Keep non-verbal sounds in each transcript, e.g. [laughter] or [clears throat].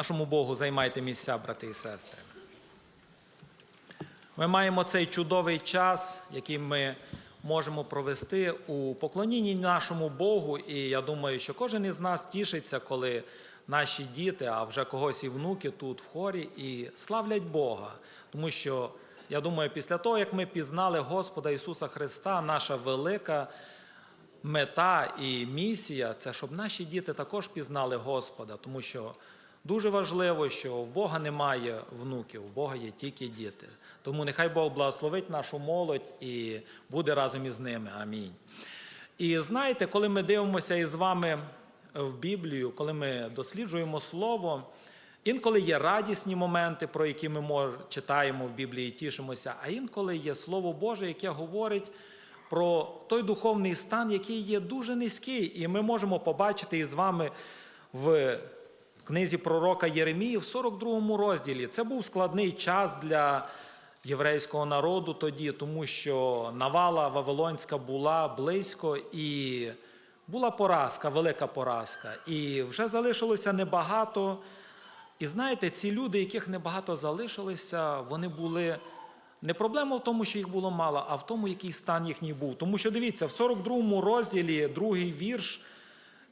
Нашому Богу займайте місця, брати і сестри. Ми маємо цей чудовий час, який ми можемо провести у поклонінні нашому Богу. І я думаю, що кожен із нас тішиться, коли наші діти, а вже когось і внуки тут в хорі, і славлять Бога. Тому що я думаю, після того, як ми пізнали Господа Ісуса Христа, наша велика мета і місія це щоб наші діти також пізнали Господа, тому що дуже важливо, що в Бога немає внуків, у Бога є тільки діти. Тому нехай Бог благословить нашу молодь і буде разом із ними. Амінь. І знаєте, коли ми дивимося із вами в Біблію, коли ми досліджуємо Слово, інколи є радісні моменти, про які ми читаємо в Біблії, і тішимося, а інколи є Слово Боже, яке говорить про той духовний стан, який є дуже низький. І ми можемо побачити із вами в книзі пророка Єремії в 42 розділі. Це був складний час для єврейського народу тоді, тому що навала Вавилонська була близько і була поразка, велика поразка. І вже залишилося небагато. І знаєте, ці люди, яких небагато залишилося, вони були. Не проблема в тому, що їх було мало, а в тому, який стан їхній був. Тому що дивіться, в 42 розділі, другий вірш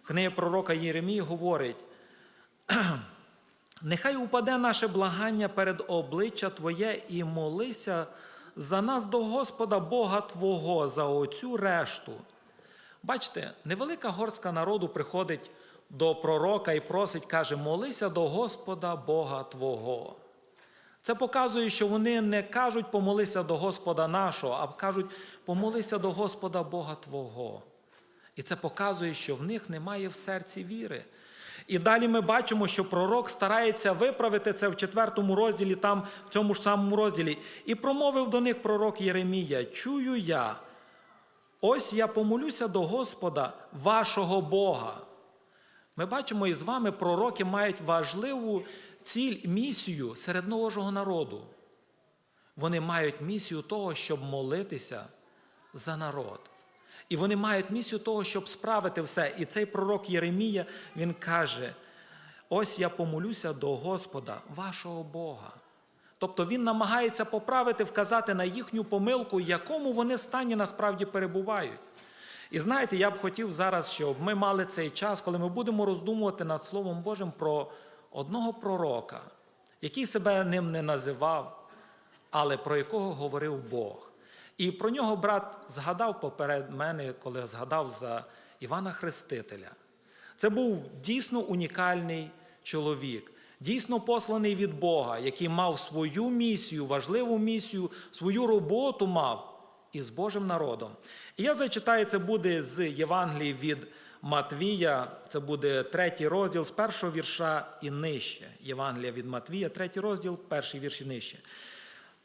книги пророка Єремії говорить: [clears throat] нехай упаде наше благання перед обличчя Твоє і молися за нас до Господа Бога Твого, за оцю решту. Бачите, невелика горстка народу приходить до пророка і просить, каже: молися до Господа Бога Твого. Це показує, що вони не кажуть помолися до Господа нашого, а кажуть помолися до Господа Бога Твого. І це показує, що в них немає в серці віри. І далі ми бачимо, що пророк старається виправити це в четвертому розділі, там в цьому ж самому розділі. І промовив до них пророк Єремія: Чую я, ось я помолюся до Господа, вашого Бога. Ми бачимо, і з вами пророки мають важливу ціль, місію серед нового народу. Вони мають місію того, щоб молитися за народ. І вони мають місію того, щоб справити все. І цей пророк Єремія, він каже: ось я помолюся до Господа, вашого Бога. Тобто він намагається поправити, вказати на їхню помилку, якому вони стані насправді перебувають. І знаєте, я б хотів зараз, щоб ми мали цей час, коли ми будемо роздумувати над Словом Божим про одного пророка, який себе ним не називав, але про якого говорив Бог. І про нього брат згадав поперед мене, коли згадав за Івана Хрестителя. Це був дійсно унікальний чоловік, дійсно посланий від Бога, який мав свою місію, важливу місію, свою роботу мав із Божим народом. І я зачитаю, це буде з Євангелії від Матвія, це буде третій розділ з першого вірша і нижче. Євангелія від Матвія, третій розділ, перший вірш і нижче.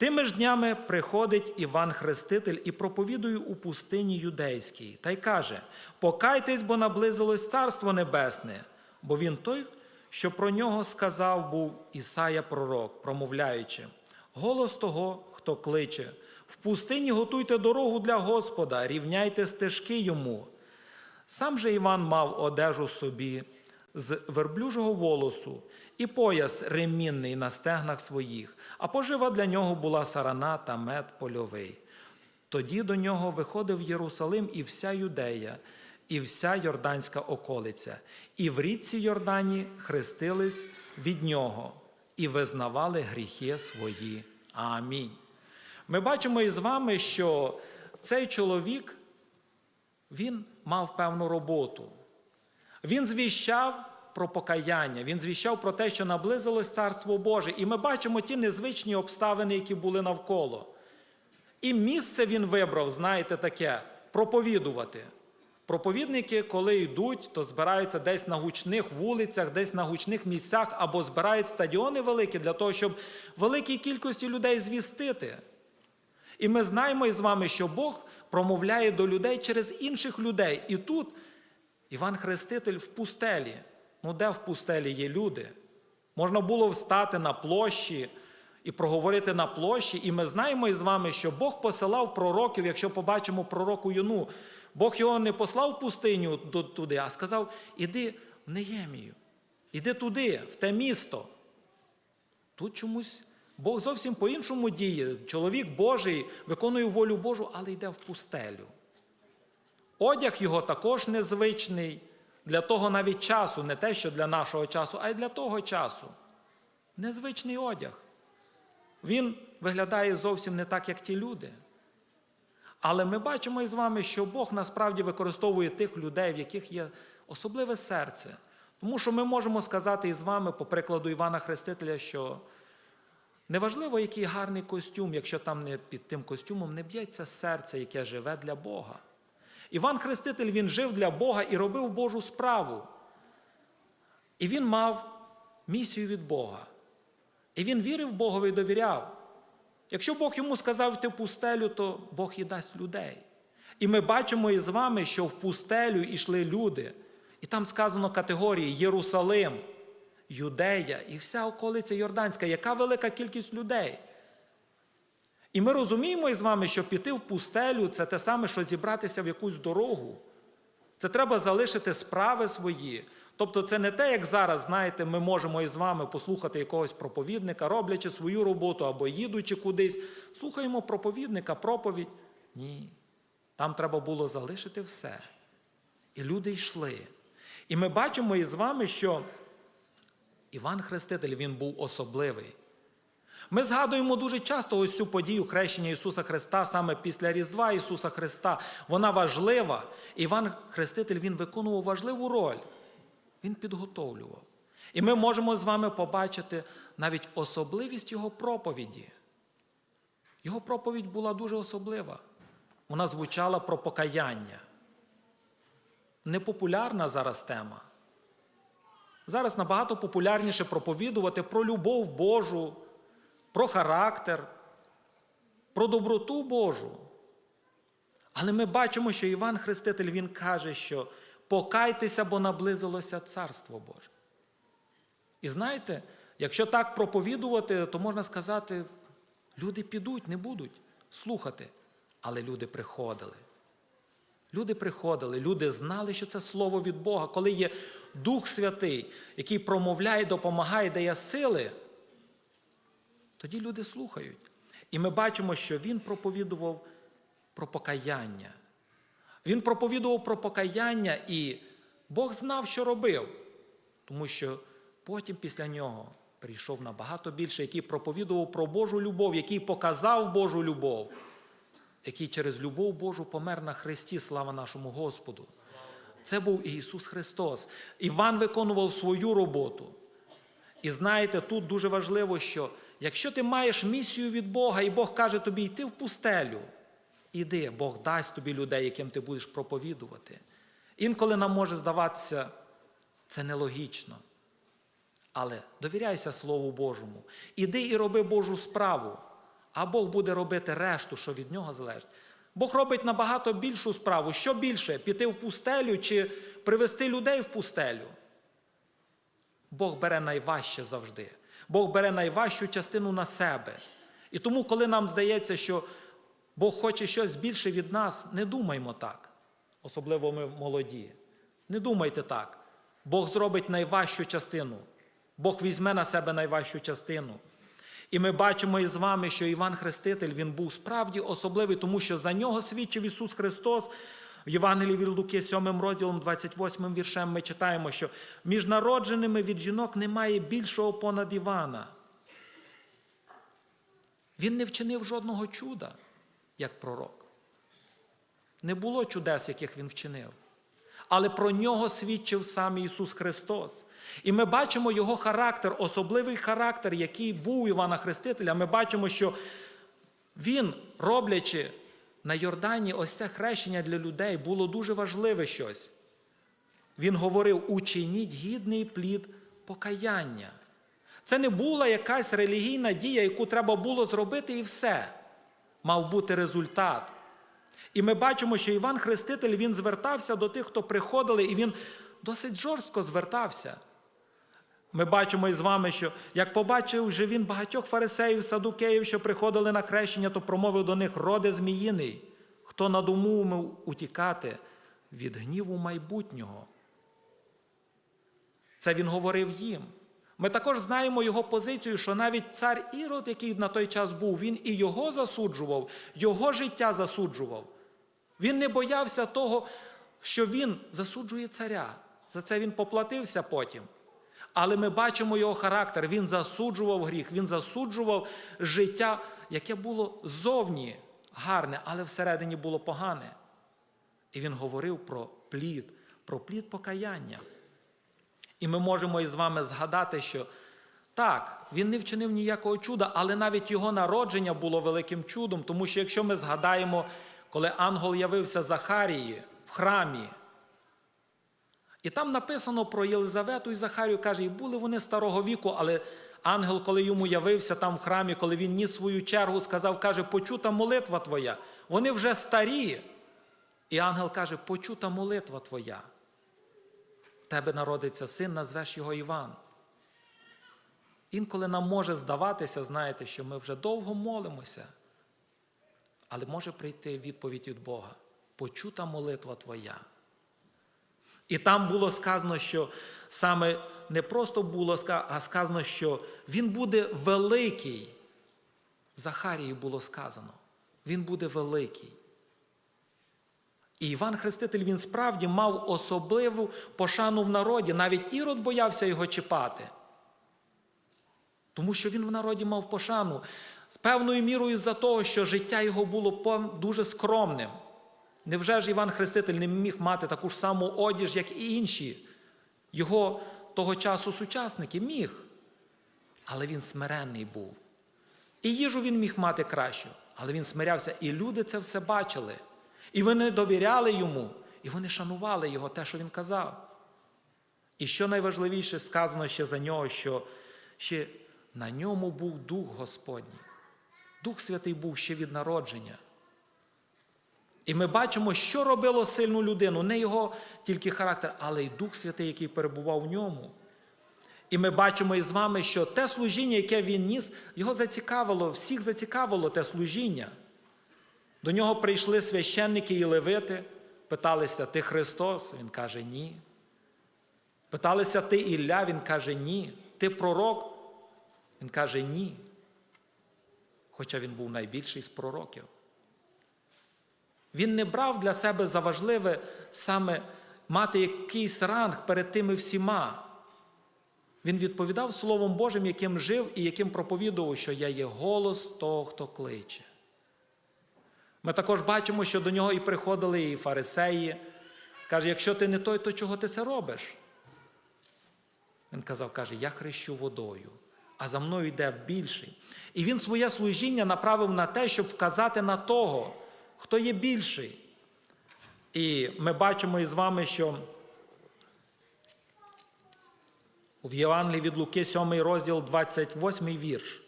Тими ж днями приходить Іван Хреститель і проповідує у пустині юдейській, та й каже: Покайтесь, бо наблизилось Царство Небесне, бо він той, що про нього сказав був Ісая пророк, промовляючи: голос того, хто кличе, в пустині готуйте дорогу для Господа, рівняйте стежки йому. Сам же Іван мав одежу собі з верблюжого волосу і пояс ремінний на стегнах своїх, а пожива для нього була сарана та мед польовий. Тоді до нього виходив Єрусалим і вся Юдея, і вся Йорданська околиця, і в річці Йордані хрестились від нього і визнавали гріхи свої. Амінь. Ми бачимо із вами, що цей чоловік він мав певну роботу. Він звіщав про покаяння, він звіщав про те, що наблизилось Царство Боже. І ми бачимо ті незвичні обставини, які були навколо. І місце він вибрав, знаєте, таке проповідувати. Проповідники, коли йдуть, то збираються десь на гучних вулицях, десь на гучних місцях, або збирають стадіони великі для того, щоб великій кількості людей звістити. І ми знаємо із вами, що Бог промовляє до людей через інших людей. І тут Іван Хреститель в пустелі. Ну, де в пустелі є люди? Можна було встати на площі і проговорити на площі. І ми знаємо із вами, що Бог посилав пророків, якщо побачимо пророку юну. Бог його не послав в пустиню туди, а сказав: іди в Неємію. Іди туди, в те місто. Тут чомусь Бог зовсім по-іншому діє. Чоловік Божий виконує волю Божу, але йде в пустелю. Одяг його також незвичний для того навіть часу, не те, що для нашого часу, а й для того часу. Незвичний одяг. Він виглядає зовсім не так, як ті люди. Але ми бачимо із вами, що Бог насправді використовує тих людей, в яких є особливе серце. Тому що ми можемо сказати із вами, по прикладу Івана Хрестителя, що неважливо, який гарний костюм, якщо там не під тим костюмом не б'ється серце, яке живе для Бога. Іван Хреститель він жив для Бога і робив Божу справу. І він мав місію від Бога. І він вірив Богові і довіряв. Якщо Бог йому сказав йти в пустелю, то Бог і дасть людей. І ми бачимо із вами, що в пустелю йшли люди. І там сказано категорії Єрусалим, Юдея і вся околиця Йорданська, яка велика кількість людей. І ми розуміємо із вами, що піти в пустелю це те саме, що зібратися в якусь дорогу. Це треба залишити справи свої. Тобто, це не те, як зараз, знаєте, ми можемо із вами послухати якогось проповідника, роблячи свою роботу або їдучи кудись. Слухаємо проповідника, проповідь. Ні. Там треба було залишити все. І люди йшли. І ми бачимо із вами, що Іван Хреститель він був особливий. Ми згадуємо дуже часто ось цю подію хрещення Ісуса Христа саме після Різдва Ісуса Христа. Вона важлива. Іван Хреститель він виконував важливу роль. Він підготовлював. І ми можемо з вами побачити навіть особливість його проповіді. Його проповідь була дуже особлива. Вона звучала про покаяння. Непопулярна зараз тема. Зараз набагато популярніше проповідувати про любов Божу, про характер, про доброту Божу. Але ми бачимо, що Іван Хреститель він каже, що покайтеся, бо наблизилося Царство Боже. І знаєте, якщо так проповідувати, то можна сказати, люди підуть, не будуть слухати. Але люди приходили. Люди приходили, люди знали, що це слово від Бога, коли є Дух Святий, який промовляє, допомагає, дає сили, тоді люди слухають. І ми бачимо, що він проповідував про покаяння. Він проповідував про покаяння, і Бог знав, що робив, тому що потім після нього прийшов набагато більше, який проповідував про Божу любов, який показав Божу любов, який через любов Божу помер на Христі, слава нашому Господу. Це був Ісус Христос. Іван виконував свою роботу. І знаєте, тут дуже важливо, що якщо ти маєш місію від Бога, і Бог каже тобі йти в пустелю, іди, Бог дасть тобі людей, яким ти будеш проповідувати. Інколи нам може здаватися, це нелогічно. Але довіряйся Слову Божому. Іди і роби Божу справу, а Бог буде робити решту, що від нього залежить. Бог робить набагато більшу справу. Що більше? Піти в пустелю чи привести людей в пустелю? Бог бере найважче завжди. Бог бере найважчу частину на себе. І тому, коли нам здається, що Бог хоче щось більше від нас, не думаймо так. Особливо ми молоді. Не думайте так. Бог зробить найважчу частину. Бог візьме на себе найважчу частину. І ми бачимо із вами, що Іван Хреститель він був справді особливий, тому що за нього свідчив Ісус Христос. В Євангелії від Луки, 7 розділом, 28 віршем, ми читаємо, що між народженими від жінок немає більшого понад Івана. Він не вчинив жодного чуда, як пророк. Не було чудес, яких він вчинив. Але про нього свідчив сам Ісус Христос. І ми бачимо його характер, особливий характер, який був у Івана Хрестителя. Ми бачимо, що він, роблячи на Йордані ось це хрещення для людей, було дуже важливе щось. Він говорив: учиніть гідний плід покаяння. Це не була якась релігійна дія, яку треба було зробити, і все. Мав бути результат. І ми бачимо, що Іван Хреститель він звертався до тих, хто приходили, і він досить жорстко звертався. Ми бачимо із вами, що як побачив вже він багатьох фарисеїв, садукеїв, що приходили на хрещення, то промовив до них роде зміїний, хто надумав утікати від гніву майбутнього. Це він говорив їм. Ми також знаємо його позицію, що навіть цар Ірод, який на той час був, він і його засуджував, його життя засуджував. Він не боявся того, що він засуджує царя. За це він поплатився потім. Але ми бачимо його характер. Він засуджував гріх, він засуджував життя, яке було зовні гарне, але всередині було погане. І він говорив про плід, про плід покаяння. І ми можемо із вами згадати, що так, він не вчинив ніякого чуда, але навіть його народження було великим чудом, тому що якщо ми згадаємо, коли ангел явився Захарії в храмі, і там написано про Єлизавету і Захарію, каже, і були вони старого віку, але ангел, коли йому явився там в храмі, коли він ніс свою чергу, сказав, каже, почута молитва твоя. Вони вже старі. І ангел каже, почута молитва твоя. Тебе народиться син, назвеш його Іван. Інколи нам може здаватися, знаєте, що ми вже довго молимося, але може прийти відповідь від Бога. Почута молитва твоя. І там було сказано, що саме не просто було а сказано, що він буде великий. Захарії було сказано. Він буде великий. І Іван Хреститель він справді мав особливу пошану в народі. Навіть Ірод боявся його чіпати. Тому що він в народі мав пошану з певною мірою за того, що життя його було дуже скромним. Невже ж Іван Хреститель не міг мати таку ж саму одіж, як і інші? Його того часу сучасники міг. Але він смиренний був. І їжу він міг мати кращу, але він смирявся, і люди це все бачили. І вони довіряли йому, і вони шанували його, те, що він казав. І що найважливіше сказано ще за нього, що ще на ньому був Дух Господній. Дух Святий був ще від народження. І ми бачимо, що робило сильну людину, не його тільки характер, але й Дух Святий, який перебував в ньому. І ми бачимо із вами, що те служіння, яке він ніс, його зацікавило, всіх зацікавило те служіння. До нього прийшли священники і левити, питалися, ти Христос? Він каже, ні. Питалися, ти Ілля? Він каже, ні. Ти пророк? Він каже, ні. Хоча він був найбільший з пророків. Він не брав для себе за важливе саме мати якийсь ранг перед тими всіма. Він відповідав Словом Божим, яким жив і яким проповідував, що я є голос того, хто кличе. Ми також бачимо, що до нього і приходили і фарисеї. Каже, якщо ти не той, то чого ти це робиш? Він казав, каже, я хрещу водою, а за мною йде більший. І він своє служіння направив на те, щоб вказати на того, хто є більший. І ми бачимо із вами, що в Євангелії від Луки, 7 розділ, 28 вірш.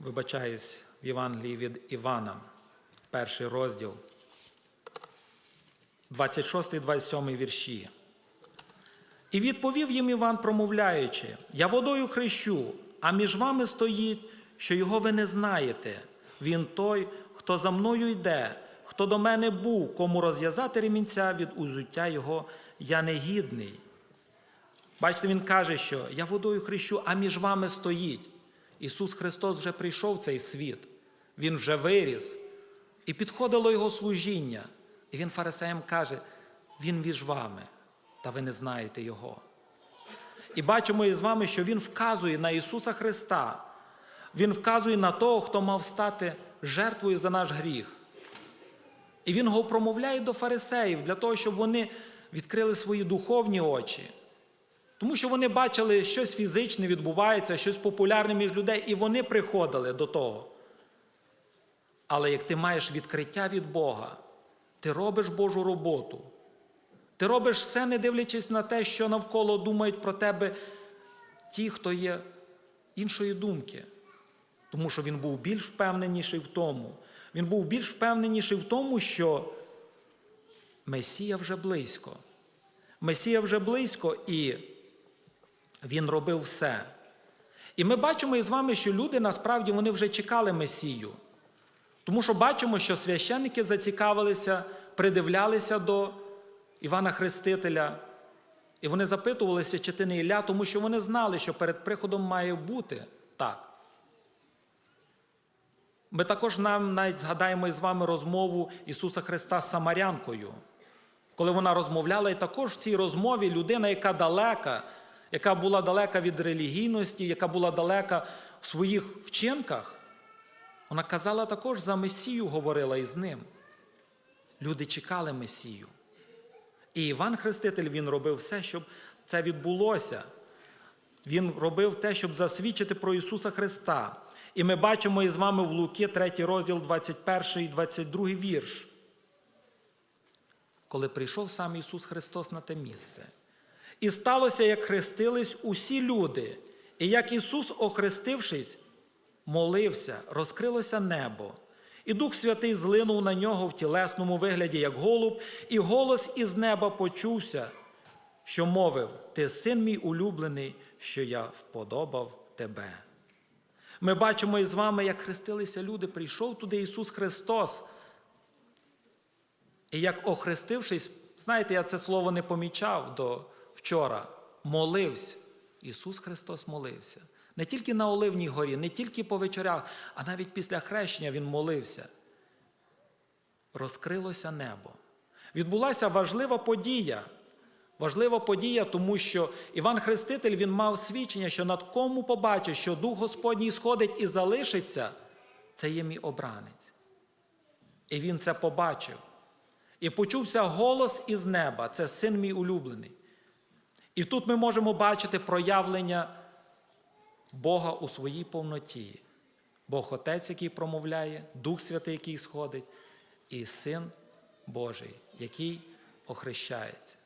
Вибачаюсь в Євангелії від Івана, перший розділ, 26, 27 вірші. І відповів їм Іван, промовляючи: Я водою хрещу, а між вами стоїть, що його ви не знаєте. Він той, хто за мною йде, хто до мене був, кому розв'язати ремінця від узуття його, я негідний. Бачите, він каже, що я водою хрещу, а між вами стоїть. Ісус Христос вже прийшов в цей світ, Він вже виріс. І підходило Його служіння. І Він фарисеям каже, Він між вами, та ви не знаєте Його. І бачимо із вами, що Він вказує на Ісуса Христа. Він вказує на того, хто мав стати жертвою за наш гріх. І Він його промовляє до фарисеїв для того, щоб вони відкрили свої духовні очі. Тому що вони бачили, щось фізичне відбувається, щось популярне між людей, і вони приходили до того. Але як ти маєш відкриття від Бога, ти робиш Божу роботу. Ти робиш все, не дивлячись на те, що навколо думають про тебе ті, хто є іншої думки. Тому що він був більш впевненіший в тому. Він був більш впевненіший в тому, що Месія вже близько. Месія вже близько, і він робив все. І ми бачимо із вами, що люди насправді вони вже чекали Месію. Тому що бачимо, що священники зацікавилися, придивлялися до Івана Хрестителя, і вони запитувалися, чи ти не Ілля, тому що вони знали, що перед приходом має бути так. Ми також нам навіть згадаємо із вами розмову Ісуса Христа з Самарянкою, коли вона розмовляла, і також в цій розмові людина, яка далека, яка була далека від релігійності, яка була далека в своїх вчинках, вона казала також за Месію, говорила із ним. Люди чекали Месію. І Іван Хреститель він робив все, щоб це відбулося. Він робив те, щоб засвідчити про Ісуса Христа. І ми бачимо із вами в Луки, 3 розділ, 21 і 22 вірш. Коли прийшов сам Ісус Христос на те місце. І сталося, як хрестились усі люди, і як Ісус, охрестившись, молився, розкрилося небо, і Дух Святий злинув на нього в тілесному вигляді, як голуб, і голос із неба почувся, що мовив: Ти син мій улюблений, що я вподобав тебе. Ми бачимо із вами, як хрестилися люди, прийшов туди Ісус Христос. І як охрестившись, знаєте, я це слово не помічав до вчора, молився. Ісус Христос молився. Не тільки на Оливній горі, не тільки по вечорях, а навіть після хрещення Він молився. Розкрилося небо. Відбулася важлива подія. Важлива подія, тому що Іван Хреститель він мав свідчення, що над кому побачить, що Дух Господній сходить і залишиться, це є мій обранець. І він це побачив. І почувся голос із неба, це син мій улюблений. І тут ми можемо бачити проявлення Бога у своїй повноті. Бог Отець, який промовляє, Дух Святий, який сходить, і Син Божий, який охрещається.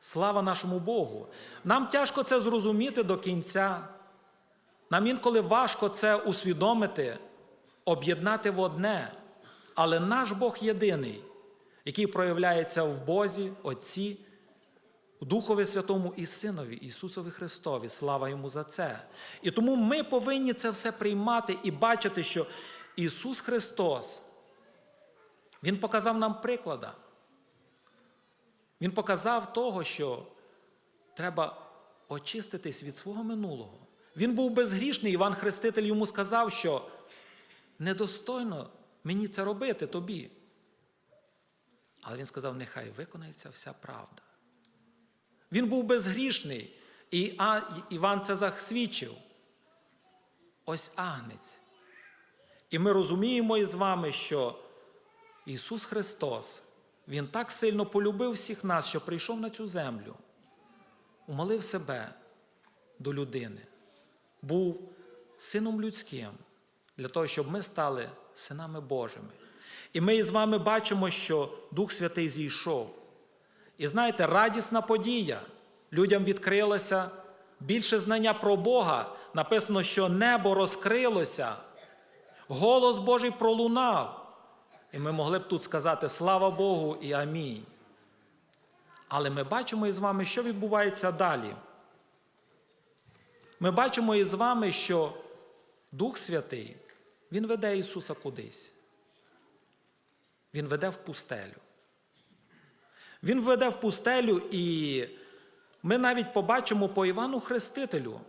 Слава нашому Богу! Нам тяжко це зрозуміти до кінця. Нам інколи важко це усвідомити, об'єднати в одне. Але наш Бог єдиний, який проявляється в Бозі, Отці, Духові Святому і Синові, Ісусові Христові. Слава Йому за це. І тому ми повинні це все приймати і бачити, що Ісус Христос, Він показав нам приклада. Він показав того, що треба очиститись від свого минулого. Він був безгрішний. Іван Хреститель йому сказав, що недостойно мені це робити тобі. Але він сказав: нехай виконається вся правда. Він був безгрішний, і Іван це засвідчив. Ось агнець. І ми розуміємо із вами, що Ісус Христос, Він так сильно полюбив всіх нас, що прийшов на цю землю, умолив себе до людини, був сином людським, для того, щоб ми стали синами Божими. І ми із вами бачимо, що Дух Святий зійшов. І знаєте, радісна подія. Людям відкрилося більше знання про Бога. Написано, що небо розкрилося, голос Божий пролунав. І ми могли б тут сказати слава Богу і амінь. Але ми бачимо із вами, що відбувається далі. Ми бачимо із вами, що Дух Святий, Він веде Ісуса кудись. Він веде в пустелю. Він веде в пустелю, і ми навіть побачимо по Івану Хрестителю.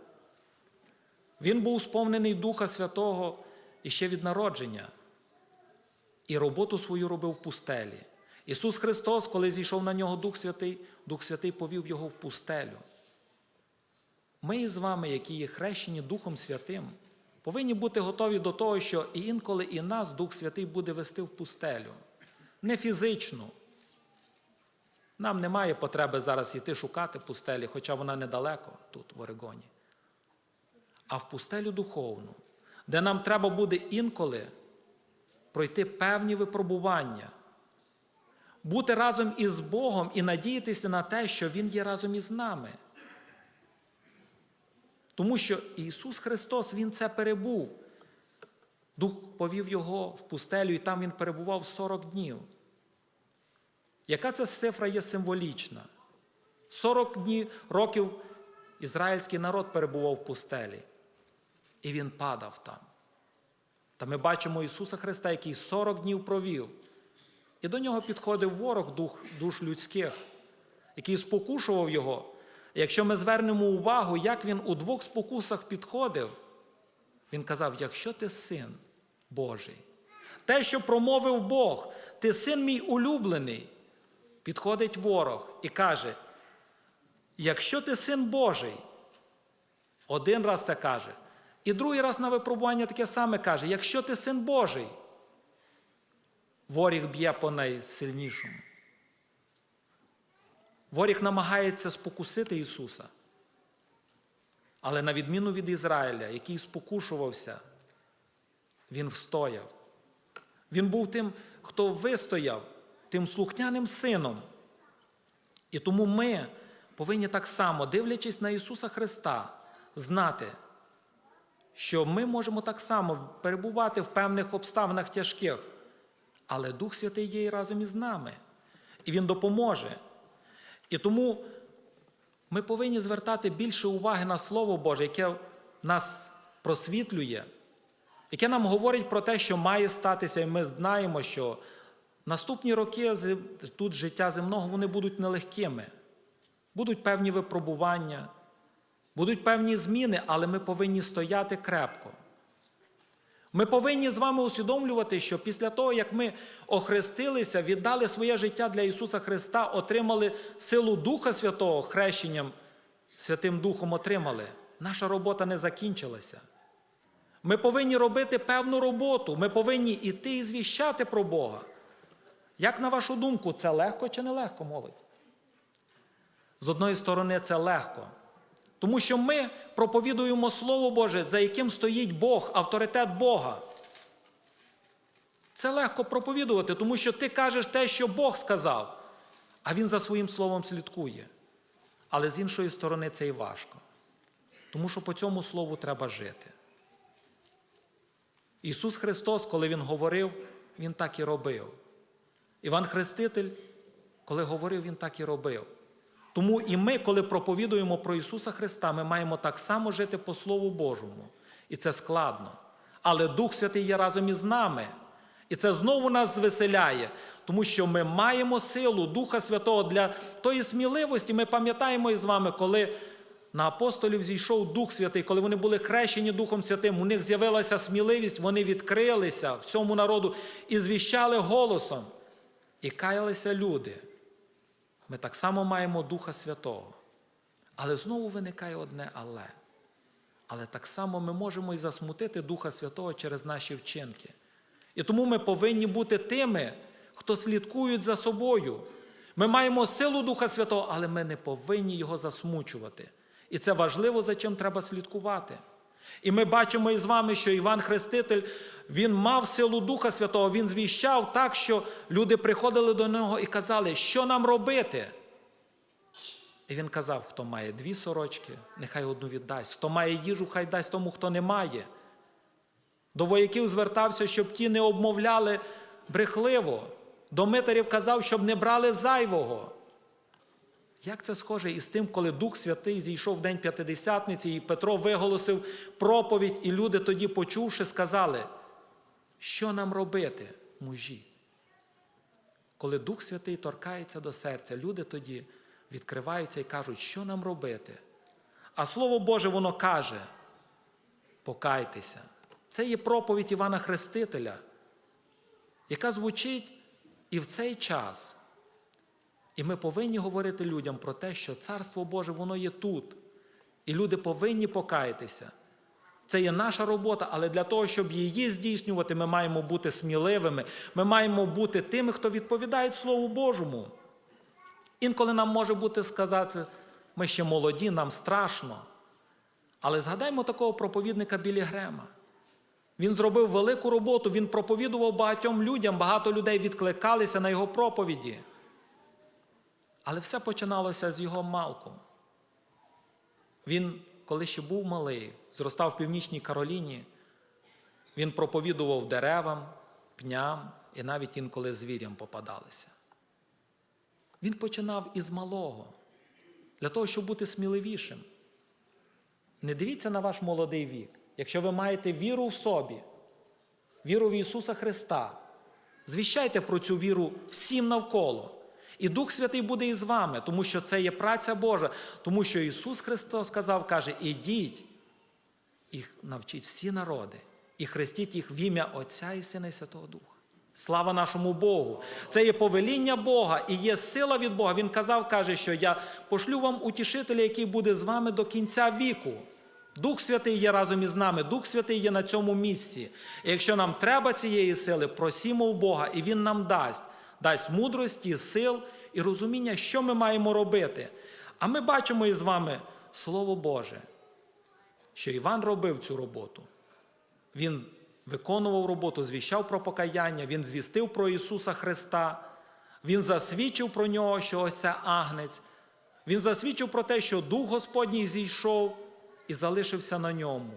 Він був сповнений Духа Святого іще від народження. І роботу свою робив в пустелі. Ісус Христос, коли зійшов на нього Дух Святий, Дух Святий повів його в пустелю. Ми із вами, які є хрещені Духом Святим, повинні бути готові до того, що і інколи і нас Дух Святий буде вести в пустелю. Не фізично. Нам немає потреби зараз йти шукати пустелі, хоча вона недалеко тут, в Орегоні. А в пустелю духовну, де нам треба буде інколи пройти певні випробування, бути разом із Богом і надіятися на те, що Він є разом із нами. Тому що Ісус Христос, Він це перебув. Дух повів Його в пустелю, і там Він перебував 40 днів. Яка ця цифра є символічна? 40 днів років ізраїльський народ перебував в пустелі. І він падав там. Та ми бачимо Ісуса Христа, який 40 днів провів. І до нього підходив ворог дух, душ людських, який спокушував його. Якщо ми звернемо увагу, як він у двох спокусах підходив, він казав: якщо ти син Божий, те, що промовив Бог, ти син мій улюблений, підходить ворог і каже: якщо ти син Божий, один раз це каже, і другий раз на випробування таке саме каже: якщо ти син Божий, воріг б'є по найсильнішому. Воріг намагається спокусити Ісуса. Але на відміну від Ізраїля, який спокушувався, він встояв. Він був тим, хто вистояв, тим слухняним сином. І тому ми повинні так само, дивлячись на Ісуса Христа, знати, що ми можемо так само перебувати в певних обставинах тяжких, але Дух Святий є разом із нами, і Він допоможе. І тому ми повинні звертати більше уваги на Слово Боже, яке нас просвітлює, яке нам говорить про те, що має статися, і ми знаємо, що наступні роки тут життя земного вони будуть нелегкими. Будуть певні випробування, будуть певні зміни, але ми повинні стояти крепко. Ми повинні з вами усвідомлювати, що після того, як ми охрестилися, віддали своє життя для Ісуса Христа, отримали силу Духа Святого, хрещенням Святим Духом отримали, наша робота не закінчилася. Ми повинні робити певну роботу, ми повинні йти і звіщати про Бога. Як на вашу думку, це легко чи не легко, молодь? З одної сторони, це легко. Тому що ми проповідуємо Слово Боже, за яким стоїть Бог, авторитет Бога. Це легко проповідувати, тому що ти кажеш те, що Бог сказав, а Він за своїм словом слідкує. Але з іншої сторони, це і важко. Тому що по цьому слову треба жити. Ісус Христос, коли Він говорив, Він так і робив. Іван Хреститель, коли говорив, Він так і робив. Тому і ми, коли проповідуємо про Ісуса Христа, ми маємо так само жити по Слову Божому. І це складно. Але Дух Святий є разом із нами. І це знову нас звеселяє, тому що ми маємо силу Духа Святого для тої сміливості. Ми пам'ятаємо із вами, коли на апостолів зійшов Дух Святий, коли вони були хрещені Духом Святим, у них з'явилася сміливість, вони відкрилися всьому народу і звіщали голосом. І каялися люди. Ми так само маємо Духа Святого. Але знову виникає одне але. Але так само ми можемо і засмутити Духа Святого через наші вчинки. І тому ми повинні бути тими, хто слідкують за собою. Ми маємо силу Духа Святого, але ми не повинні його засмучувати. І це важливо, за чим треба слідкувати. І ми бачимо із вами, що Іван Хреститель, він мав силу Духа Святого, він звіщав так, що люди приходили до нього і казали, що нам робити. І він казав, хто має дві сорочки, нехай одну віддасть, хто має їжу, хай дасть тому, хто не має. До вояків звертався, щоб ті не обмовляли брехливо. До митарів казав, щоб не брали зайвого. Як це схоже із тим, коли Дух Святий зійшов в День П'ятидесятниці, і Петро виголосив проповідь, і люди тоді, почувши, сказали, що нам робити, мужі? Коли Дух Святий торкається до серця, люди тоді відкриваються і кажуть, що нам робити? А Слово Боже, воно каже: покайтеся. Це є проповідь Івана Хрестителя, яка звучить і в цей час. І ми повинні говорити людям про те, що Царство Боже, воно є тут. І люди повинні покаятися. Це є наша робота, але для того, щоб її здійснювати, ми маємо бути сміливими, ми маємо бути тими, хто відповідає Слову Божому. Інколи нам може бути сказати, ми ще молоді, нам страшно. Але згадаймо такого проповідника Білі Грема. Він зробив велику роботу, він проповідував багатьом людям, багато людей відкликалися на його проповіді. Але все починалося з його малку. Він, коли ще був малий, зростав в Північній Кароліні, він проповідував деревам, пням і навіть інколи звірям попадалися. Він починав із малого, для того, щоб бути сміливішим. Не дивіться на ваш молодий вік. якщо ви маєте віру в собі, віру в Ісуса Христа, звіщайте про цю віру всім навколо. І Дух Святий буде із вами, тому що це є праця Божа, тому що Ісус Христос сказав, каже, ідіть і навчіть всі народи, і хрестіть їх в ім'я Отця і Сина і Святого Духа. Слава нашому Богу! Це є повеління Бога і є сила від Бога. Він казав, каже, що я пошлю вам утішителя, який буде з вами до кінця віку. Дух Святий є разом із нами, Дух Святий є на цьому місці. І якщо нам треба цієї сили, просімо в Бога, і Він нам дасть, дасть мудрості, сил і розуміння, що ми маємо робити. А ми бачимо із вами Слово Боже, що Іван робив цю роботу. Він виконував роботу, звіщав про покаяння, він звістив про Ісуса Христа, Він засвідчив про нього, що ось це агнець. Він засвідчив про те, що Дух Господній зійшов і залишився на ньому.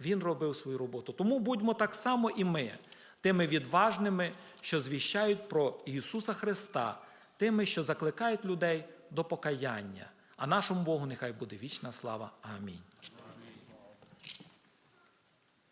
Він робив свою роботу. Тому будьмо так само і ми, тими відважними, що звіщають про Ісуса Христа, тими, що закликають людей до покаяння. А нашому Богу нехай буде вічна слава. Амінь.